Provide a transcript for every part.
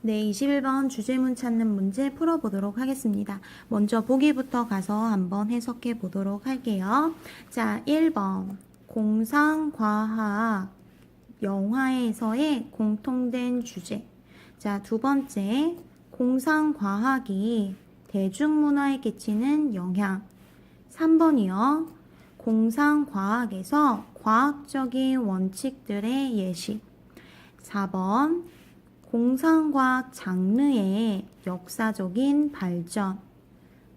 네, 21번 주제문 찾는 문제 풀어보도록 하겠습니다. 먼저 보기부터 가서 한번 해석해 보도록 할게요. 자, 1번. 공상과학 영화에서의 공통된 주제. 자, 두 번째. 공상과학이 대중문화에 끼치는 영향. 3번이요. 공상과학에서 과학적인 원칙들의 예시. 4번. 공상과학 장르의 역사적인 발전.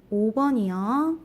5번이요.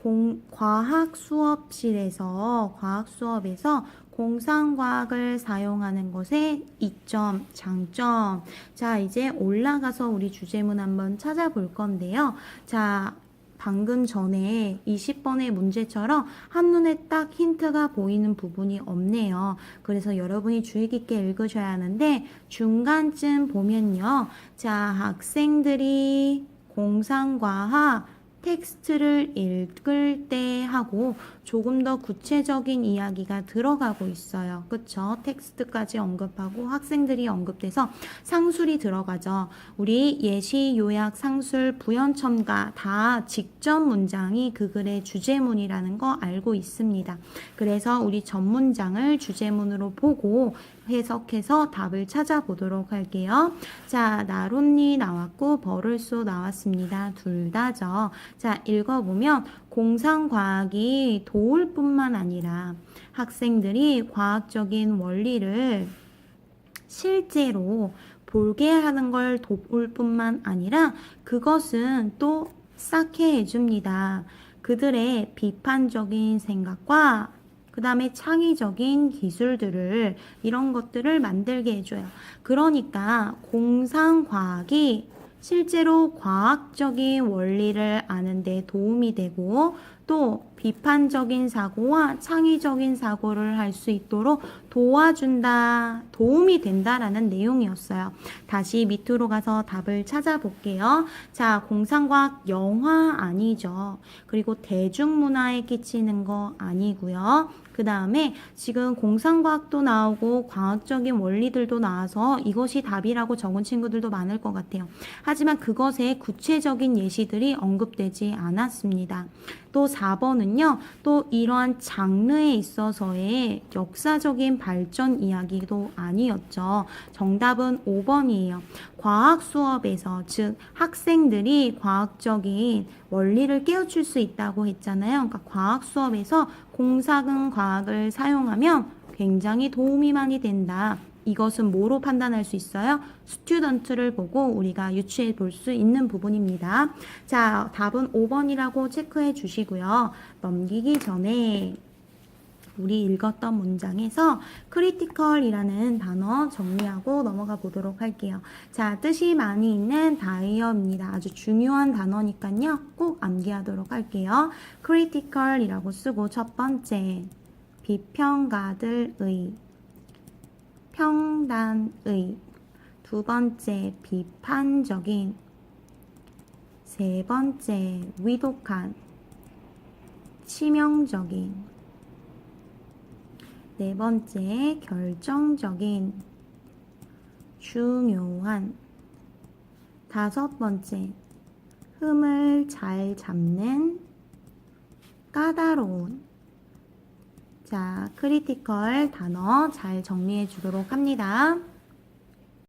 공, 과학 수업실에서, 과학 수업에서 공상과학을 사용하는 것의 이점, 장점. 자, 이제 올라가서 우리 주제문 한번 찾아볼 건데요. 자, 방금 전에 20번의 문제처럼 한눈에 딱 힌트가 보이는 부분이 없네요. 그래서 여러분이 주의 깊게 읽으셔야 하는데 중간쯤 보면요. 자, 학생들이 공상과학 텍스트를 읽을 때 하고 조금 더 구체적인 이야기가 들어가고 있어요. 그쵸? 텍스트까지 언급하고 학생들이 언급돼서 상술이 들어가죠. 우리 예시, 요약, 상술, 부연, 첨가 다 직접 문장이 그 글의 주제문이라는 거 알고 있습니다. 그래서 우리 전문장을 주제문으로 보고 해석해서 답을 찾아보도록 할게요. 자, 나론니 나왔고 버를소 나왔습니다. 둘 다죠. 자, 읽어보면 공상과학이 도울 뿐만 아니라 학생들이 과학적인 원리를 실제로 볼게 하는 걸 도울 뿐만 아니라 그것은 또 쌓게 해줍니다. 그들의 비판적인 생각과 그 다음에 창의적인 기술들을 이런 것들을 만들게 해줘요. 그러니까 공상과학이 실제로 과학적인 원리를 아는 데 도움이 되고 또 비판적인 사고와 창의적인 사고를 할 수 있도록 도와준다, 도움이 된다라는 내용이었어요. 다시 밑으로 가서 답을 찾아볼게요. 자, 공상과학 영화 아니죠. 그리고 대중문화에 끼치는 거 아니고요. 그 다음에 지금 공상과학도 나오고 과학적인 원리들도 나와서 이것이 답이라고 적은 친구들도 많을 것 같아요. 하지만 그것의 구체적인 예시들이 언급되지 않았습니다. 또 4번은요, 또 이러한 장르에 있어서의 역사적인 발전 이야기도 아니었죠. 정답은 5번이에요. 과학 수업에서, 즉, 학생들이 과학적인 원리를 깨우칠 수 있다고 했잖아요. 그러니까 과학 수업에서 공사근 과학을 사용하면 굉장히 도움이 많이 된다. 이것은 뭐로 판단할 수 있어요? 스튜던트를 보고 우리가 유추해 볼 수 있는 부분입니다. 자, 답은 5번이라고 체크해 주시고요. 넘기기 전에 우리 읽었던 문장에서 크리티컬이라는 단어 정리하고 넘어가 보도록 할게요. 자, 뜻이 많이 있는 다이어입니다. 아주 중요한 단어니까요. 꼭 암기하도록 할게요. 크리티컬이라고 쓰고 첫 번째 비평가들의 평단의 두 번째 비판적인 세 번째 위독한 치명적인 네 번째 결정적인 중요한 다섯 번째 흠을 잘 잡는 까다로운 자, 크리티컬 단어 잘 정리해 주도록 합니다.